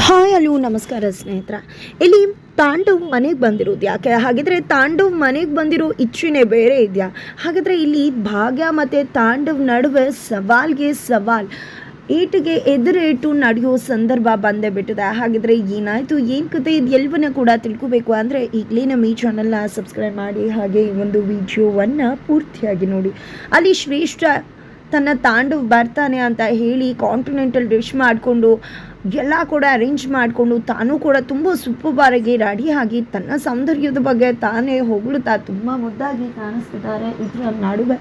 Hi ಅಲ್ಲೂ ನಮಸ್ಕಾರ ಸ್ನೇಹಿತರ. ಇಲ್ಲಿ ತಾಂಡವ್ ಮನೆಗೆ ಬಂದಿರೋದು ಯಾಕೆ? ಹಾಗಿದ್ರೆ ತಾಂಡವ್ ಮನೆಗೆ ಬಂದಿರೋ ಇಚ್ಛೆನೇ ಬೇರೆ ಇದೆಯಾ? ಹಾಗಾದರೆ ಇಲ್ಲಿ ಭಾಗ್ಯ ಮತ್ತು ತಾಂಡವ್ ನಡುವೆ ಸವಾಲ್ಗೆ ಸವಾಲ್, ಏಟಿಗೆ ಎದುರೇಟು ನಡೆಯೋ ಸಂದರ್ಭ ಬಂದೇ ಬಿಟ್ಟಿದೆ. ಹಾಗಿದ್ರೆ ಏನಾಯಿತು? ಏನು ಕತೆ ಇದು ಎಲ್ಲವನ್ನ ಕೂಡ ತಿಳ್ಕೊಬೇಕು ಅಂದರೆ ಈಗಲೇ ನಮ್ಮ ಈ ಚಾನಲ್ನ ಸಬ್ಸ್ಕ್ರೈಬ್ ಮಾಡಿ, ಹಾಗೆ ಈ ಒಂದು ವಿಡಿಯೋವನ್ನು ಪೂರ್ತಿಯಾಗಿ ನೋಡಿ. ಅಲ್ಲಿ ಶ್ರೇಷ್ಠ ತನ್ನ ತಾಂಡವ್ ಬರ್ತಾನೆ ಅಂತ ಹೇಳಿ ಕಾಂಟಿನೆಂಟಲ್ ಡಿಶ್ ಮಾಡಿಕೊಂಡು ಎಲ್ಲ ಕೂಡ ಅರೇಂಜ್ ಮಾಡಿಕೊಂಡು ತಾನು ಕೂಡ ತುಂಬ ಸುಪ್ಪುಬಾರಿಗೆ ರೆಡಿ ಆಗಿ ತನ್ನ ಸೌಂದರ್ಯದ ಬಗ್ಗೆ ತಾನೇ ಹೊಗಳುತ್ತಾ ತುಂಬ ಮುದ್ದಾಗಿ ಕಾಣಿಸ್ತಿದ್ದಾರೆ. ಇದರ ನಡುವೆ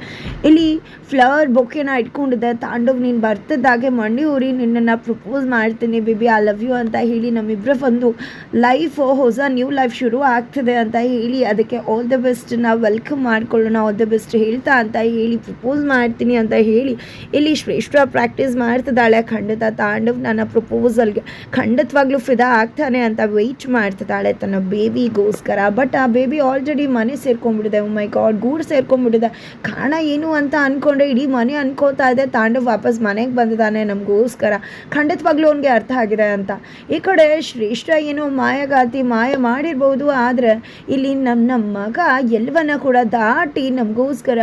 ಇಲ್ಲಿ ಫ್ಲವರ್ ಬೊಕೆನ ಇಟ್ಕೊಂಡಿದ್ದೆ ತಾಂಡವ್ ನೀನು ಬರ್ತಿದ್ದಾಗೆ ಮಂಡಿ ಊರಿ ನಿನ್ನನ್ನು ಪ್ರಪೋಸ್ ಮಾಡ್ತೀನಿ ಬೇಬಿ ಐ ಲವ್ ಯು ಅಂತ ಹೇಳಿ ನಮ್ಮಿಬ್ಬರ ಒಂದು ಲೈಫ್ ಹೊಸ ನ್ಯೂ ಲೈಫ್ ಶುರು ಆಗ್ತದೆ ಅಂತ ಹೇಳಿ ಅದಕ್ಕೆ ಆಲ್ ದ ಬೆಸ್ಟ್ ನಾವು ವೆಲ್ಕಮ್ ಮಾಡ್ಕೊಳ್ಳೋಣ ಆಲ್ ದ ಬೆಸ್ಟ್ ಹೇಳ್ತಾ ಅಂತ ಹೇಳಿ ಪ್ರಪೋಸ್ ಮಾಡ್ತೀನಿ ಅಂತ ಹೇಳಿ ಇಲ್ಲಿ ಶ್ರೇಷ್ಠ ಪ್ರಾಕ್ಟೀಸ್ ಮಾಡ್ತಿದ್ದಾಳೆ ಖಂಡಿತ ತಾಂಡವ್. ನನ್ನ ಪ್ರಪೋಸಲ್ಗೆ ಖಂಡಿತವಾಗ್ಲೂ ಫಿದಾ ಆಗ್ತಾನೆ ಅಂತ ವೆಯ್ಟ್ ಮಾಡ್ತಿದ್ದಾಳೆ ತನ್ನ ಬೇಬಿಗೋಸ್ಕರ ಬಟ್ ಆ ಬೇಬಿ ಆಲ್ರೆಡಿ ಮನೆ ಸೇರ್ಕೊಂಡ್ಬಿಟ್ಟಿದೆ. ಮೈ ಗಾಡ್ ಗೂಡು ಸೇರ್ಕೊಂಡ್ಬಿಟ್ಟಿದೆ. ಕಾರಣ ಏನು ಅಂತ ಅಂದ್ಕೊಂಡ್ರೆ ಇಡೀ ಮನೆ ಅನ್ಕೋತಾ ಇದೆ. ತಾಂಡವ್ ವಾಪಸ್ ಮನೆಗೆ ಬಂದಿದ್ದಾನೆ ನಮಗೋಸ್ಕರ. ಖಂಡಿತವಾಗ್ಲೂ ಅವ್ನಿಗೆ ಅರ್ಥ ಆಗಿದೆ ಅಂತ. ಈ ಕಡೆ ಶ್ರೇಷ್ಠ ಏನು ಮಾಯಗಾತಿ ಮಾಯ ಮಾಡಿರ್ಬೋದು, ಆದರೆ ಇಲ್ಲಿ ನಮ್ಮ ನಮ್ಮ ಮಗ ಎಲ್ಲವನ್ನ ಕೂಡ ದಾಟಿ ನಮಗೋಸ್ಕರ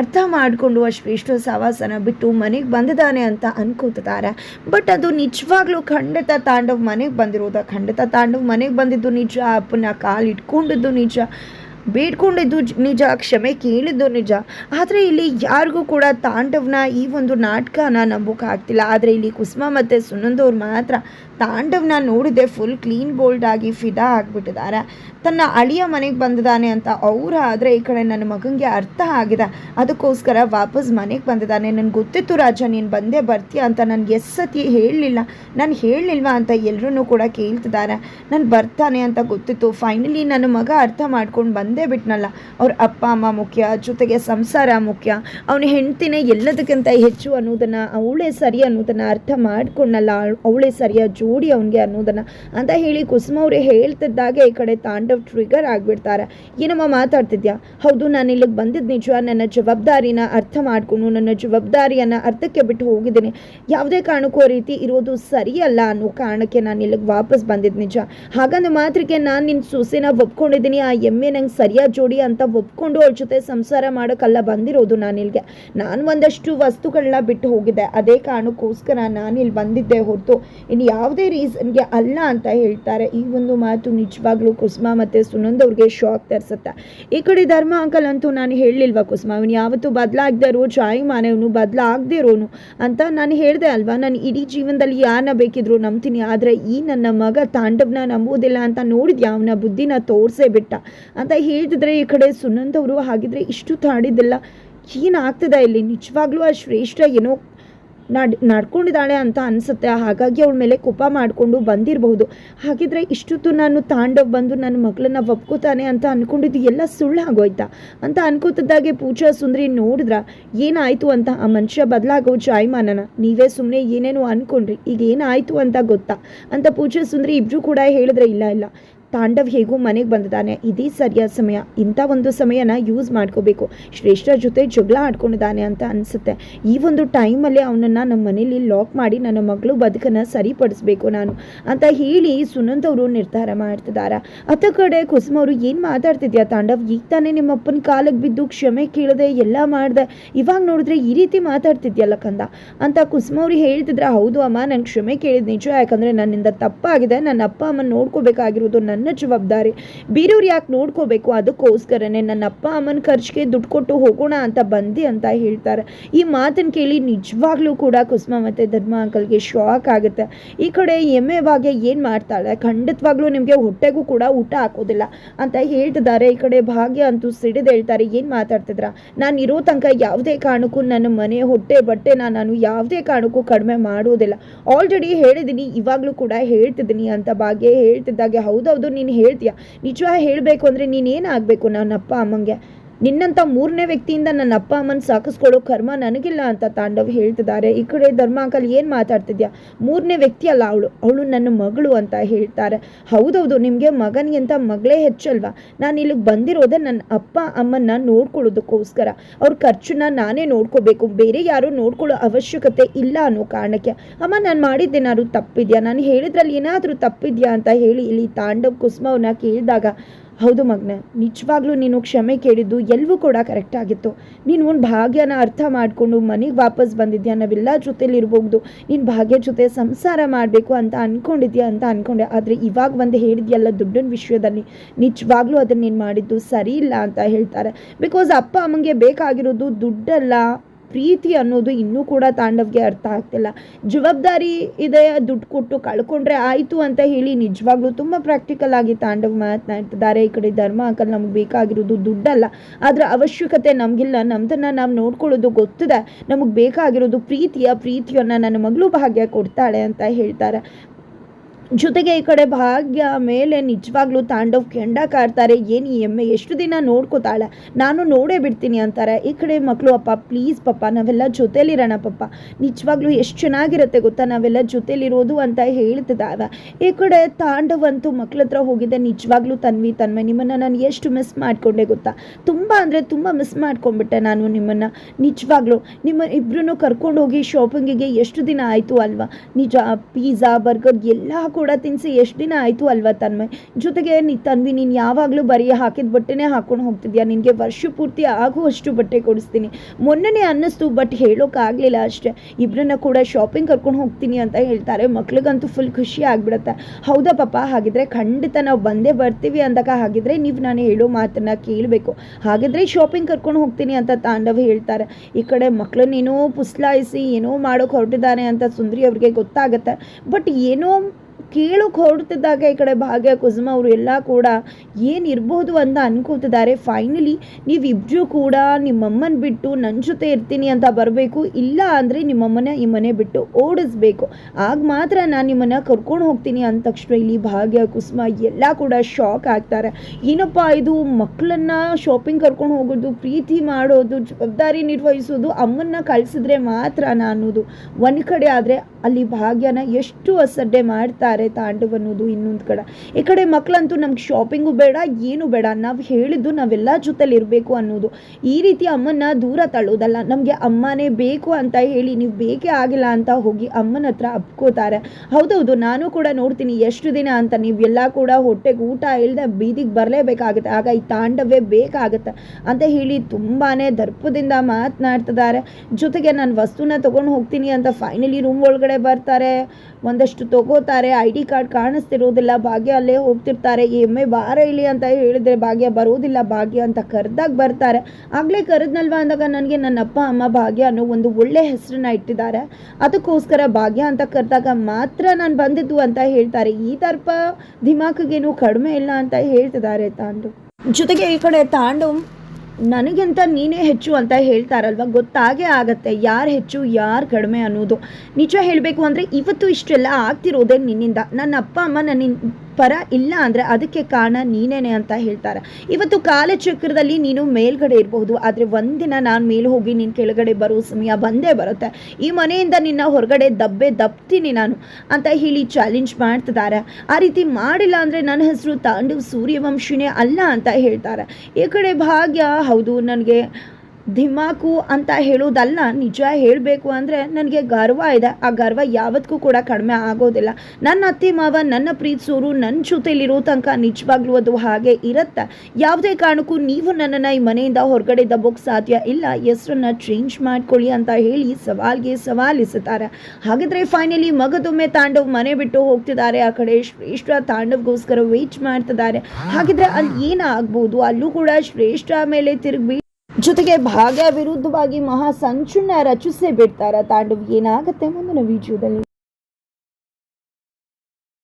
ಅರ್ಥ ಮಾಡಿಕೊಂಡು ಆ ಶ್ರೇಷ್ಠ ಸಹವಾಸನ ಬಿಟ್ಟು ಮನೆಗೆ ಬಂದಿದ್ದಾನೆ ಅಂತ ಅನ್ಕೋತಿದ್ದಾರೆ. ಬಟ್ ಅದು ನಿಜವಾಗ್ಲೂ ಖಂಡಿತ ತಾಂಡವ್ ಮನೆಗೆ ಬಂದಿರೋದ ಖಂಡಿತ ತಾಂಡವ್ ಮನೆಗೆ ಬಂದಿದ್ದು ನಿಜ ಅಪ್ಪನ ಕಾಲು ಇಟ್ಕೊಂಡಿದ್ದು ನಿಜ. ಬೇಡ್ಕೊಂಡಿದ್ದು ನಿಜ, ಕ್ಷಮೆ ಕೇಳಿದ್ದು ನಿಜ. ಆದರೆ ಇಲ್ಲಿ ಯಾರಿಗೂ ಕೂಡ ತಾಂಡವ್ನ ಈ ಒಂದು ನಾಟಕನ ನಂಬೋಕ್ಕಾಗ್ತಿಲ್ಲ ಆದರೆ ಇಲ್ಲಿ ಕುಸುಮ ಮತ್ತು ಸುನಂದವ್ರು ಮಾತ್ರ ತಾಂಡವ್ನ ನೋಡಿದೆ ಫುಲ್ ಕ್ಲೀನ್ ಬೋಲ್ಡ್ ಆಗಿ ಫಿದಾ ಆಗಿಬಿಟ್ಟಿದ್ದಾರೆ. ತನ್ನ ಅಳಿಯ ಮನೆಗೆ ಬಂದಿದ್ದಾನೆ ಅಂತ ಅವರು ಆದರೆ ಈ ಕಡೆ ನನ್ನ ಮಗನಿಗೆ ಅರ್ಥ ಆಗಿದೆ. ಅದಕ್ಕೋಸ್ಕರ ವಾಪಸ್ ಮನೆಗೆ ಬಂದಿದ್ದಾನೆ. ನನಗೆ ಗೊತ್ತಿತ್ತು ರಾಜ, ನೀನು ಬಂದೇ ಬರ್ತೀಯ ಅಂತ. ನನಗೆ ಎಸ್ ಸತಿ ಹೇಳಲಿಲ್ಲ. ನಾನು ಹೇಳಲಿಲ್ವಾ ಅಂತ ಎಲ್ಲರೂ ಕೂಡ ಕೇಳ್ತಿದ್ದಾರೆ. ನಾನು ಬರ್ತಾನೆ ಅಂತ ಗೊತ್ತಿತ್ತು. ಫೈನಲಿ ನನ್ನ ಮಗ ಅರ್ಥ ಮಾಡ್ಕೊಂಡು ಬಂದೇ. ಬಿಟ್ನಲ್ಲ. ಅವ್ರ ಅಪ್ಪ, ಅಮ್ಮ ಮುಖ್ಯ, ಜೊತೆಗೆ ಸಂಸಾರ ಮುಖ್ಯ. ಅವನ ಹೆಂಡ್ತಿನೇ ಎಲ್ಲದಕ್ಕಿಂತ ಹೆಚ್ಚು ಅನ್ನೋದನ್ನು, ಅವಳೇ ಸರಿ ಅನ್ನೋದನ್ನು ಅರ್ಥ ಮಾಡ್ಕೊಂಡಲ್ಲ. ಅವಳೇ ಸರಿಯ ಜೋಡಿ ಅವನಿಗೆ ಅನ್ನೋದನ್ನು ಅಂತ ಹೇಳಿ ಕುಸುಮ ಅವರೇ ಹೇಳ್ತಿದ್ದಾಗೆ ಈ ಕಡೆ ತಾಂಡವ್ ಟ್ರಿಗರ್ ಆಗಿಬಿಡ್ತಾರೆ. ಏನಮ್ಮ ಮಾತಾಡ್ತಿದ್ಯಾ? ಹೌದು, ನಾನು ಇಲ್ಲಿಗೆ ಬಂದಿದ್ದು ನಿಜ. ನನ್ನ ಜವಾಬ್ದಾರಿನ ಅರ್ಥ ಮಾಡ್ಕೊಂಡು, ನನ್ನ ಜವಾಬ್ದಾರಿಯನ್ನು ಅರ್ಥಕ್ಕೆ ಬಿಟ್ಟು ಹೋಗಿದ್ದೀನಿ. ಯಾವುದೇ ಕಾರಣಕ್ಕೂ ರೀತಿ ಇರೋದು ಸರಿಯಲ್ಲ ಅನ್ನೋ ಕಾರಣಕ್ಕೆ ನಾನು ಇಲ್ಲಿಗೆ ವಾಪಸ್ ಬಂದಿದ್ದು ನಿಜ. ಹಾಗಂದ ಮಾತ್ರಕ್ಕೆ ನಾನು ನಿನ್ನ ಸೊಸೆನ ಒಪ್ಕೊಂಡಿದ್ದೀನಿ. ಆ ಎಮ್ಮೆ ನಂಗೆ ಸರಿಯಾದ ಜೋಡಿ ಅಂತ ಒಪ್ಕೊಂಡು ಅವ್ರ ಜೊತೆ ಸಂಸಾರ ಮಾಡೋಕ್ಕಲ್ಲ ಬಂದಿರೋದು ನಾನು ಇಲ್ಲಿಗೆ ನಾನು ಒಂದಷ್ಟು ವಸ್ತುಗಳನ್ನ ಬಿಟ್ಟು ಹೋಗಿದ್ದೆ. ಅದೇ ಕಾರಣಕ್ಕೋಸ್ಕರ ನಾನು ಇಲ್ಲಿ ಬಂದಿದ್ದೆ ಹೊರತು. ಇನ್ನು ಯಾವುದೇ ರೀಸನ್ಗೆ ಅಲ್ಲ ಅಂತ ಹೇಳ್ತಾರೆ. ಈ ಒಂದು ಮಾತು ನಿಜವಾಗ್ಲೂ ಕುಸುಮ ಮತ್ತು ಸುನಂದ್ ಅವ್ರಿಗೆ ಶಾಕ್ ತರಿಸುತ್ತೆ. ಈ ಕಡೆ ಧರ್ಮ ಅಂಕಲ್ ಅಂತೂ ನಾನು ಹೇಳಲಿಲ್ವಾ ಕುಸುಮ, ಅವನು ಯಾವತ್ತೂ ಬದಲಾಗದೆ ಇರೋ ಚಾಯಿ ಮಾನವನು ಬದಲಾಗದೆ ಇರೋನು ಅಂತ ನಾನು ಹೇಳಿದೆ ಅಲ್ವಾ? ನಾನು ಇಡೀ ಜೀವನದಲ್ಲಿ ಯಾರನ್ನ ಬೇಕಿದ್ರು ನಂಬ್ತೀನಿ, ಆದರೆ ಈ ನನ್ನ ಮಗ ತಾಂಡವ್ನ ನಂಬೋದಿಲ್ಲ ಅಂತ ನೋಡಿದ್ಯಾ? ಅವನ ಬುದ್ಧಿನ ತೋರಿಸೇ ಬಿಟ್ಟ ಅಂತ ಹೇಳ್ತಿದ್ರೆ ಈ ಕಡೆ ಸುನಂದ್ ಅವರು ಹಾಗಿದ್ರೆ ಇಷ್ಟು ತಾಡಿದ್ದಿಲ್ಲ ಏನಾಗ್ತದೆ ಇಲ್ಲಿ? ನಿಜವಾಗ್ಲೂ ಆ ಶ್ರೇಷ್ಠ ಏನೋ ನಾಡ್, ನಡ್ಕೊಂಡಿದ್ದಾಳೆ ಅಂತ ಅನಿಸುತ್ತೆ. ಹಾಗಾಗಿ ಅವಳ ಮೇಲೆ ಕೋಪ ಮಾಡಿಕೊಂಡು ಬಂದಿರಬಹುದು. ಹಾಗಿದ್ರೆ ಇಷ್ಟೊತ್ತು ನಾನು ತಾಂಡವ್ ಬಂದು ನನ್ನ ಮಗಳನ್ನ ಒಪ್ಕೋತಾನೆ ಅಂತ ಅಂದ್ಕೊಂಡಿದ್ದು ಎಲ್ಲ ಸುಳ್ಳು ಆಗೋಯ್ತಾ ಅಂತ ಅನ್ಕೋತಿದ್ದಾಗೆ ಪೂಜಾ ಸುಂದರಿ ನೋಡಿದ್ರ ಏನಾಯಿತು ಅಂತ? ಆ ಮನುಷ್ಯ ಬದಲಾಗೋ ಜಾಯಮಾನನ? ನೀವೇ ಸುಮ್ಮನೆ ಏನೇನೋ ಅನ್ಕೊಂಡ್ರಿ. ಈಗ ಏನಾಯಿತು ಅಂತ ಗೊತ್ತಾ? ಅಂತ ಪೂಜಾ ಸುಂದರಿ ಇಬ್ಬರು ಕೂಡ ಹೇಳಿದ್ರೆ ಇಲ್ಲ ಇಲ್ಲ. ತಾಂಡವ್ ಹೇಗೂ ಮನೆಗೆ ಬಂದಿದ್ದಾನೆ. ಇದೇ ಸರಿಯಾದ ಸಮಯ. ಇಂಥ ಒಂದು ಸಮಯನ ಯೂಸ್ ಮಾಡ್ಕೋಬೇಕು. ಶ್ರೇಷ್ಠ ಜೊತೆ ಜಗಳ ಆಡ್ಕೊಂಡಿದ್ದಾನೆ ಅಂತ ಅನಿಸುತ್ತೆ. ಈ ಒಂದು ಟೈಮಲ್ಲಿ ಅವನನ್ನು ನಮ್ಮ ಮನೇಲಿ ಲಾಕ್ ಮಾಡಿ ನನ್ನ ಮಗಳು ಬದುಕನ್ನು ಸರಿಪಡಿಸ್ಬೇಕು ನಾನು ಅಂತ ಹೇಳಿ ಸುನಂದ್ ಅವರು ನಿರ್ಧಾರ ಮಾಡ್ತಿದ್ದಾರೆ ಅತ್ತ ಕಡೆ ಕುಸುಮ ಅವರು ಏನು ಮಾತಾಡ್ತಿದ್ಯಾ ತಾಂಡವ್? ಈಗ ತಾನೇ ನಿಮ್ಮ ಅಪ್ಪನ ಕಾಲಕ್ಕೆ ಬಿದ್ದು ಕ್ಷಮೆ ಕೇಳಿದೆ ಎಲ್ಲ ಮಾಡಿದೆ. ಇವಾಗ ನೋಡಿದ್ರೆ ಈ ರೀತಿ ಮಾತಾಡ್ತಿದ್ಯಲ್ಲ ಕಂದ ಅಂತ ಕುಸುಮ ಅವ್ರು ಹೇಳ್ತಿದ್ರೆ. ಹೌದು ಅಮ್ಮ, ನಂಗೆ ಕ್ಷಮೆ ಕೇಳಿದ ನಿಜ. ಯಾಕಂದರೆ ನನ್ನಿಂದ ತಪ್ಪಾಗಿದೆ. ನನ್ನ ಅಪ್ಪ ಅಮ್ಮ ನೋಡ್ಕೋಬೇಕಾಗಿರೋದು ನನ್ನ ಜವಾಬ್ದಾರಿ. ಬೇರೆಯವ್ರು ಯಾಕೆ ನೋಡ್ಕೋಬೇಕು? ಅದಕ್ಕೋಸ್ಕರನೇ ನನ್ನ ಅಪ್ಪ ಅಮ್ಮನ ಖರ್ಚಿಗೆ ದುಡ್ಡು ಕೊಟ್ಟು ಹೋಗೋಣ ಅಂತ ಬಂದಿ ಅಂತ ಹೇಳ್ತಾರೆ. ಈ ಮಾತನ್ನು ಕೇಳಿ ನಿಜವಾಗ್ಲೂ ಕೂಡ ಕುಸುಮ ಮತ್ತು ಧರ್ಮ ಅಂಕಲ್ಗೆ ಶಾಕ್ ಆಗುತ್ತೆ. ಈ ಕಡೆ ಎಮ್ಮೆ ಭಾಗ್ಯ ಏನು ಮಾಡ್ತಾಳೆ? ಖಂಡಿತವಾಗ್ಲೂ ನಿಮಗೆ ಹೊಟ್ಟೆಗೂ ಕೂಡ ಊಟ ಹಾಕೋದಿಲ್ಲ ಅಂತ ಹೇಳ್ತಿದ್ದಾರೆ. ಈ ಕಡೆ ಭಾಗ್ಯ ಅಂತೂ ಸಿಡಿದು ಹೇಳ್ತಾರೆ. ಏನು ಮಾತಾಡ್ತಿದ್ರ? ನಾನು ಇರೋ ತನಕ ಯಾವುದೇ ಕಾರಣಕ್ಕೂ ನನ್ನ ಮನೆ ಹೊಟ್ಟೆ ಬಟ್ಟೆನ ನಾನು ಯಾವುದೇ ಕಾರಣಕ್ಕೂ ಕಡಿಮೆ ಮಾಡೋದಿಲ್ಲ. ಆಲ್ರೆಡಿ ಹೇಳಿದ್ದೀನಿ ಇವಾಗಲೂ ಕೂಡ ಹೇಳ್ತಿದ್ದೀನಿ ಅಂತ ಭಾಗ್ಯ ಹೇಳ್ತಿದ್ದಾಗೆ, ಹೌದೌದು ನೀನು ಹೇಳ್ತೀಯ? ನಿಜ ಹೇಳಬೇಕು ಅಂದರೆ ನೀನೇನಾಗಬೇಕು ನನ್ನ ಅಪ್ಪ ಅಮ್ಮಂಗೆ? ನಿನ್ನಂಥ ಮೂರನೇ ವ್ಯಕ್ತಿಯಿಂದ ನನ್ನ ಅಪ್ಪ ಅಮ್ಮನ ಸಾಕಿಸ್ಕೊಳ್ಳೋ ಕರ್ಮ ನನಗಿಲ್ಲ ಅಂತ ತಾಂಡವ್ ಹೇಳ್ತಿದ್ದಾರೆ. ಈ ಕಡೆ ಧರ್ಮ ಅಂಕಲ್ ಏನು ಮಾತಾಡ್ತಿದ್ಯಾ? ಮೂರನೇ ವ್ಯಕ್ತಿ ಅಲ್ಲ ಅವಳು. ಅವಳು ನನ್ನ ಮಗಳು ಅಂತ ಹೇಳ್ತಾರೆ. ಹೌದೌದು, ನಿಮಗೆ ಮಗನಿಗಿಂತ ಮಗಳೇ ಹೆಚ್ಚಲ್ವಾ? ನಾನು ಇಲ್ಲಿಗೆ ಬಂದಿರೋದೇ ನನ್ನ ಅಪ್ಪ ಅಮ್ಮನ ನೋಡ್ಕೊಳ್ಳೋದಕ್ಕೋಸ್ಕರ. ಅವ್ರ ಖರ್ಚನ್ನ ನಾನೇ ನೋಡ್ಕೋಬೇಕು. ಬೇರೆ ಯಾರು ನೋಡ್ಕೊಳ್ಳೋ ಅವಶ್ಯಕತೆ ಇಲ್ಲ ಅನ್ನೋ ಕಾರಣಕ್ಕೆ. ಅಮ್ಮ, ನಾನು ಮಾಡಿದ್ದೇನಾದ್ರು ತಪ್ಪಿದ್ಯಾ? ನಾನು ಹೇಳಿದ್ರಲ್ಲಿ ಏನಾದರೂ ತಪ್ಪಿದ್ಯಾ ಅಂತ ಹೇಳಿ ಇಲ್ಲಿ ತಾಂಡವ್ ಕುಸುಮವನ್ನ ಕೇಳಿದಾಗ ಹೌದು ಮಗ್ನ, ನಿಜವಾಗ್ಲೂ ನೀನು ಕ್ಷಮೆ ಕೇಳಿದ್ದು ಎಲ್ಲವೂ ಕೂಡ ಕರೆಕ್ಟ್ ಆಗಿತ್ತು. ನೀನು ಒಂದು ಭಾಗ್ಯನ ಅರ್ಥ ಮಾಡಿಕೊಂಡು ಮನೆಗೆ ವಾಪಸ್ ಬಂದಿದ್ಯಾ? ನಾವೆಲ್ಲ ಜೊತೆಲಿರ್ಬೋದು ನೀನು ಭಾಗ್ಯ ಜೊತೆ ಸಂಸಾರ ಮಾಡಬೇಕು ಅಂತ ಅಂದ್ಕೊಂಡಿದ್ಯಾ ಅಂತ ಅಂದ್ಕೊಂಡೆ ಆದರೆ ಇವಾಗ ಬಂದು ಹೇಳಿದ್ಯಲ್ಲ ದುಡ್ಡಿನ ವಿಷಯದಲ್ಲಿ, ನಿಜವಾಗ್ಲೂ ಅದನ್ನು ನೀನು ಮಾಡಿದ್ದು ಸರಿ ಇಲ್ಲ ಅಂತ ಹೇಳ್ತಾರೆ. ಬಿಕಾಸ್ ಅಪ್ಪ ಅಮ್ಮಂಗೆ ಬೇಕಾಗಿರೋದು ದುಡ್ಡಲ್ಲ. ಪ್ರೀತಿ ಅನ್ನೋದು ಇನ್ನೂ ಕೂಡ ತಾಂಡವ್ಗೆ ಅರ್ಥ ಆಗ್ತಿಲ್ಲ. ಜವಾಬ್ದಾರಿ ಇದೆ, ದುಡ್ಡು ಕೊಟ್ಟು ಕಳ್ಕೊಂಡ್ರೆ ಆಯಿತು ಅಂತ ಹೇಳಿ ನಿಜವಾಗ್ಲೂ ತುಂಬ ಪ್ರಾಕ್ಟಿಕಲ್ ಆಗಿ ತಾಂಡವ್ ಮಾತನಾಡ್ತಿದ್ದಾರೆ. ಈ ಕಡೆ ಧರ್ಮ ಅಂಕಲ್ ನಮ್ಗೆ ಬೇಕಾಗಿರೋದು ದುಡ್ಡಲ್ಲ. ಅದರ ಅವಶ್ಯಕತೆ ನಮಗಿಲ್ಲ. ನಮ್ದನ್ನು ನಾವು ನೋಡ್ಕೊಳ್ಳೋದು ಗೊತ್ತಿದೆ. ನಮಗೆ ಬೇಕಾಗಿರೋದು ಪ್ರೀತಿಯ, ಪ್ರೀತಿಯನ್ನು ನನ್ನ ಮಗಳು ಭಾಗ್ಯ ಕೊಡ್ತಾಳೆ ಅಂತ ಹೇಳ್ತಾರೆ. ಜೊತೆಗೆ ಈ ಕಡೆ ಭಾಗ್ಯ ಮೇಲೆ ನಿಜವಾಗ್ಲೂ ತಾಂಡವ್ ಕೆಂಡ ಕಾಡ್ತಾರೆ ಏನು ಈ ಎಮ್ಮೆ ಎಷ್ಟು ದಿನ ನೋಡ್ಕೋತಾಳೆ? ನಾನು ನೋಡೇ ಬಿಡ್ತೀನಿ ಅಂತಾರೆ. ಈ ಕಡೆ ಮಕ್ಕಳು ಅಪ್ಪ ಪ್ಲೀಸ್ ಪಪ್ಪ, ನಾವೆಲ್ಲ ಜೊತೇಲಿರೋಣ, ಪಪ್ಪ. ನಿಜವಾಗ್ಲೂ ಎಷ್ಟು ಚೆನ್ನಾಗಿರುತ್ತೆ ಗೊತ್ತಾ? ನಾವೆಲ್ಲ ಜೊತೇಲಿರೋದು ಅಂತ ಹೇಳ್ತಿದ್ದಾವೆ. ಈ ಕಡೆ ತಾಂಡವ್ ಅಂತೂ ಮಕ್ಳ ಹತ್ರ ಹೋಗಿದ್ದೆ ನಿಜವಾಗ್ಲೂ ತನ್ವಿ ತನ್ಮೆ ನಿಮ್ಮನ್ನು ನಾನು ಎಷ್ಟು ಮಿಸ್ ಮಾಡಿಕೊಂಡೆ ಗೊತ್ತಾ? ತುಂಬ ಅಂದರೆ ತುಂಬ ಮಿಸ್ ಮಾಡ್ಕೊಂಡ್ಬಿಟ್ಟೆ ನಾನು ನಿಮ್ಮನ್ನು. ನಿಜವಾಗ್ಲೂ ನಿಮ್ಮ ಇಬ್ಬರೂ ಕರ್ಕೊಂಡು ಹೋಗಿ ಶಾಪಿಂಗಿಗೆ ಎಷ್ಟು ದಿನ ಆಯಿತು ಅಲ್ವಾ? ನಿಜ ಪಿಜ್ಜಾ ಬರ್ಗರ್ ಎಲ್ಲ ಕೂಡ ತಿನ್ನಿಸಿ ಎಷ್ಟು ದಿನ ಆಯಿತು ಅಲ್ವಾ ತನ್ಮಯ್ ಜೊತೆಗೆ ನೀ ತನ್ವಿ, ನೀನು ಯಾವಾಗಲೂ ಬರೀ ಹಾಕಿದ ಬಟ್ಟೆನೇ ಹಾಕೊಂಡು ಹೋಗ್ತಿದ್ಯಾ? ನಿನಗೆ ವರ್ಷ ಪೂರ್ತಿ ಆಗುವಷ್ಟು ಬಟ್ಟೆ ಕೊಡಿಸ್ತೀನಿ. ಮೊನ್ನೆನೇ ಅನ್ನಿಸ್ತು, ಬಟ್ ಹೇಳೋಕ್ಕಾಗಲಿಲ್ಲ ಅಷ್ಟೇ. ಇಬ್ಬರನ್ನ ಕೂಡ ಶಾಪಿಂಗ್ ಕರ್ಕೊಂಡು ಹೋಗ್ತೀನಿ ಅಂತ ಹೇಳ್ತಾರೆ. ಮಕ್ಳಿಗಂತೂ ಫುಲ್ ಖುಷಿ ಆಗಿಬಿಡುತ್ತೆ. ಹೌದಾ ಪಾಪ? ಹಾಗಿದ್ರೆ ಖಂಡಿತ ನಾವು ಬಂದೇ ಬರ್ತೀವಿ ಅಂದಾಗ ಹಾಗಿದ್ರೆ ನೀವು ನಾನು ಹೇಳೋ ಮಾತನ್ನು ಕೇಳಬೇಕು. ಹಾಗಿದ್ರೆ ಶಾಪಿಂಗ್ ಕರ್ಕೊಂಡು ಹೋಗ್ತೀನಿ ಅಂತ ತಾಂಡವ್ ಹೇಳ್ತಾರೆ. ಈ ಕಡೆ ಮಕ್ಕಳನ್ನೇನೋ ಪುಸ್ಲಾಯಿಸಿ, ಏನೋ ಮಾಡೋಕೆ ಹೊರಟಿದ್ದಾನೆ ಅಂತ ಸುಂದ್ರಿ ಅವ್ರಿಗೆ ಗೊತ್ತಾಗುತ್ತೆ. ಬಟ್ ಏನೋ ಕೇಳೋಕೆ ಹೊರಡ್ತಿದ್ದಾಗ ಈ ಕಡೆ ಭಾಗ್ಯ, ಕುಸುಮ ಅವರು ಎಲ್ಲ ಕೂಡ ಏನಿರ್ಬೋದು ಅಂತ ಅನ್ಕೋತಿದ್ದಾರೆ. ಫೈನಲಿ ನೀವಿಬ್ರು ಕೂಡ ನಿಮ್ಮಮ್ಮನ ಬಿಟ್ಟು ನನ್ನ ಜೊತೆ ಇರ್ತೀನಿ ಅಂತ ಬರಬೇಕು. ಇಲ್ಲ ಅಂದರೆ ನಿಮ್ಮಮ್ಮನ ಈ ಮನೆ ಬಿಟ್ಟು ಓಡಿಸ್ಬೇಕು. ಆಗ ಮಾತ್ರ ನಾನು ನಿಮ್ಮನ್ನು ಕರ್ಕೊಂಡು ಹೋಗ್ತೀನಿ ಅಂದ ತಕ್ಷಣ ಇಲ್ಲಿ ಭಾಗ್ಯ, ಕುಸುಮ ಎಲ್ಲ ಕೂಡ ಶಾಕ್ ಆಗ್ತಾರೆ. ಏನಪ್ಪ ಇದು? ಮಕ್ಕಳನ್ನ ಶಾಪಿಂಗ್ ಕರ್ಕೊಂಡು ಹೋಗೋದು, ಪ್ರೀತಿ ಮಾಡೋದು, ಜವಾಬ್ದಾರಿ ನಿರ್ವಹಿಸೋದು, ಅಮ್ಮನ್ನ ಕಳಿಸಿದ್ರೆ ಮಾತ್ರ ಅನ್ನೋದು. ಒಂದು ಕಡೆ ಆದರೆ ಅಲ್ಲಿ ಭಾಗ್ಯನ ಎಷ್ಟು ಅಸಡ್ಡೆ ಮಾಡ್ತಾರೆ ತಾಂಡವ್ ಅನ್ನೋದು ಇನ್ನೊಂದು ಕಡೆ. ಈ ಕಡೆ ಮಕ್ಕಳಂತೂ ನಮ್ಗೆ ಶಾಪಿಂಗು ಬೇಡ, ಏನು ಬೇಡ. ನಾವು ಹೇಳಿದ್ದು ನಾವೆಲ್ಲ ಜೊತೆಲಿ ಇರಬೇಕು ಅನ್ನೋದು. ಈ ರೀತಿ ಅಮ್ಮನ ದೂರ ತಳ್ಳೋದಲ್ಲ. ನಮಗೆ ಅಮ್ಮನೇ ಬೇಕು ಅಂತ ಹೇಳಿ ನೀವು ಬೇಕೇ ಆಗಿಲ್ಲ ಅಂತ ಹೋಗಿ ಅಮ್ಮನ ಹತ್ರ ಅಪ್ಕೋತಾರೆ ಹೌದೌದು, ನಾನು ಕೂಡ ನೋಡ್ತೀನಿ ಎಷ್ಟು ದಿನ ಅಂತ ನೀವೆಲ್ಲ ಕೂಡ ಹೊಟ್ಟೆಗೆ ಊಟ ಇಲ್ಲದೆ ಬೀದಿಗೆ ಬರಲೇಬೇಕಾಗುತ್ತೆ. ಆಗ ಈ ತಾಂಡವೇ ಬೇಕಾಗುತ್ತೆ ಅಂತ ಹೇಳಿ ತುಂಬಾ ದರ್ಪದಿಂದ ಮಾತನಾಡ್ತಿದ್ದಾರೆ. ಜೊತೆಗೆ ನಾನು ವಸ್ತುನ ತೊಗೊಂಡು ಹೋಗ್ತೀನಿ ಅಂತ ಫೈನಲಿ ರೂಮ್ ಒಳಗಡೆ ಬರ್ತಾರೆ, ಒಂದಷ್ಟು ತಗೋತಾರೆ, ಐ ಡಿ ಕಾರ್ಡ್ ಕಾಣಿಸ್ತಿರೋದಿಲ್ಲ, ಭಾಗ್ಯ ಅಲ್ಲೇ ಹೋಗ್ತಿರ್ತಾರೆ ಎಮ್ಮೆ ಬಾರ ಇಲ್ಲಿ ಅಂತ ಹೇಳಿದ್ರೆ ಭಾಗ್ಯ ಬರೋದಿಲ್ಲ, ಭಾಗ್ಯ ಅಂತ ಕರೆದಾಗ ಬರ್ತಾರೆ. ಆಗಲೇ ಕರೆದ್ನಲ್ವ ಅಂದಾಗ ನನಗೆ ನನ್ನ ಅಪ್ಪ ಅಮ್ಮ, ಭಾಗ್ಯ ಅನ್ನೋ ಒಂದು ಒಳ್ಳೆ ಹೆಸರನ್ನ ಇಟ್ಟಿದ್ದಾರೆ. ಅದಕ್ಕೋಸ್ಕರ ಭಾಗ್ಯ ಅಂತ ಕರೆದಾಗ ಮಾತ್ರ ನಾನು ಬಂದಿದ್ದು ಅಂತ ಹೇಳ್ತಾರೆ. ಈ ದರ್ಪ ದಿಮಾಕಿಗೇನು ಕಡಿಮೆ ಇಲ್ಲ ಅಂತ ಹೇಳ್ತಿದ್ದಾರೆ ತಾಂಡು. ಜೊತೆಗೆ ಈ ಕಡೆ ತಾಂಡು ನನಗಿಂತ ನೀನೇ ಹೆಚ್ಚು ಅಂತ ಹೇಳ್ತಾರಲ್ವ ಗೊತ್ತಾಗೇ ಆಗತ್ತೆ. ಯಾರು ಹೆಚ್ಚು, ಯಾರು ಕಡಿಮೆ ಅನ್ನೋದು. ನಿಜ ಹೇಳಬೇಕು ಅಂದರೆ ಇವತ್ತು ಇಷ್ಟೆಲ್ಲ ಆಗ್ತಿರೋದೇ ನಿನ್ನಿಂದ. ನನ್ನ ಅಪ್ಪ ಅಮ್ಮ ನನ್ನ ಪರ ಇಲ್ಲ ಅಂದರೆ ಅದಕ್ಕೆ ಕಾರಣ ನೀನೇನೆ ಅಂತ ಹೇಳ್ತಾರೆ. ಇವತ್ತು ಕಾಲಚಕ್ರದಲ್ಲಿ ನೀನು ಮೇಲ್ಗಡೆ ಇರಬಹುದು, ಆದರೆ ಒಂದಿನ ನಾನು ಮೇಲೆ ಹೋಗಿ ನೀನು ಕೆಳಗಡೆ ಬರೋ ಸಮಯ ಬಂದೇ ಬರುತ್ತೆ. ಈ ಮನೆಯಿಂದ ನಿನ್ನ ಹೊರಗಡೆ ದಬ್ಬೆ ದಬ್ತೀನಿ ನಾನು ಅಂತ ಹೇಳಿ ಚಾಲೆಂಜ್ ಮಾಡ್ತಿದ್ದಾರೆ. ಆ ರೀತಿ ಮಾಡಿಲ್ಲ ಅಂದರೆ ನನ್ನ ಹೆಸರು ತಾಂಡವ್ ಸೂರ್ಯವಂಶಿನೇ ಅಲ್ಲ ಅಂತ ಹೇಳ್ತಾರೆ. ಈ ಕಡೆ ಭಾಗ್ಯ, ಹೌದು, ನನಗೆ ಧಿಮಾಕು ಅಂತ ಹೇಳೋದಲ್ಲ ನಿಜ ಹೇಳಬೇಕು ಅಂದರೆ ನನಗೆ ಗರ್ವ ಇದೆ. ಆ ಗರ್ವ ಯಾವತ್ತಿಗೂ ಕೂಡ ಕಡಿಮೆ ಆಗೋದಿಲ್ಲ. ನನ್ನ ಅತ್ತೆ ಮಾವ, ನನ್ನ ಪ್ರೀತಿಸೋರು ನನ್ನ ಜೊತೆಲಿರೋ ತನಕ ನಿಜವಾಗ್ಲೂ ಅದು ಹಾಗೆ ಇರುತ್ತೆ. ಯಾವುದೇ ಕಾರಣಕ್ಕೂ ನೀವು ನನ್ನನ್ನು ಈ ಮನೆಯಿಂದ ಹೊರಗಡೆ ದಬ್ಬೋಕ್ಕೆ ಸಾಧ್ಯ ಇಲ್ಲ. ಹೆಸರನ್ನು ಚೇಂಜ್ ಮಾಡ್ಕೊಳ್ಳಿ ಅಂತ ಹೇಳಿ ಸವಾಲ್ಗೆ ಸವಾಲಿಸುತ್ತಾರೆ. ಹಾಗಿದ್ರೆ ಫೈನಲಿ ಮಗದೊಮ್ಮೆ ತಾಂಡವ್ ಮನೆ ಬಿಟ್ಟು ಹೋಗ್ತಿದ್ದಾರೆ. ಆ ಕಡೆ ಶ್ರೇಷ್ಠ ತಾಂಡವ್ಗೋಸ್ಕರ ವೇಟ್ ಮಾಡ್ತಿದ್ದಾರೆ. ಹಾಗಿದ್ರೆ ಅಲ್ಲಿ ಏನಾಗ್ಬೋದು? ಅಲ್ಲೂ ಕೂಡ ಶ್ರೇಷ್ಠ ಮೇಲೆ ತಿರುಗಿ ಜೊತೆಗೆ ಭಾಗ್ಯ ವಿರುದ್ಧವಾಗಿ ಮಹಾ ಸಂಚುನ್ನ ರಚಿಸೇ ಬಿಡ್ತಾರ ತಾಂಡವ್? ಏನಾಗುತ್ತೆ ಮುಂದಿನ ವಿಡಿಯೋದಲ್ಲಿ?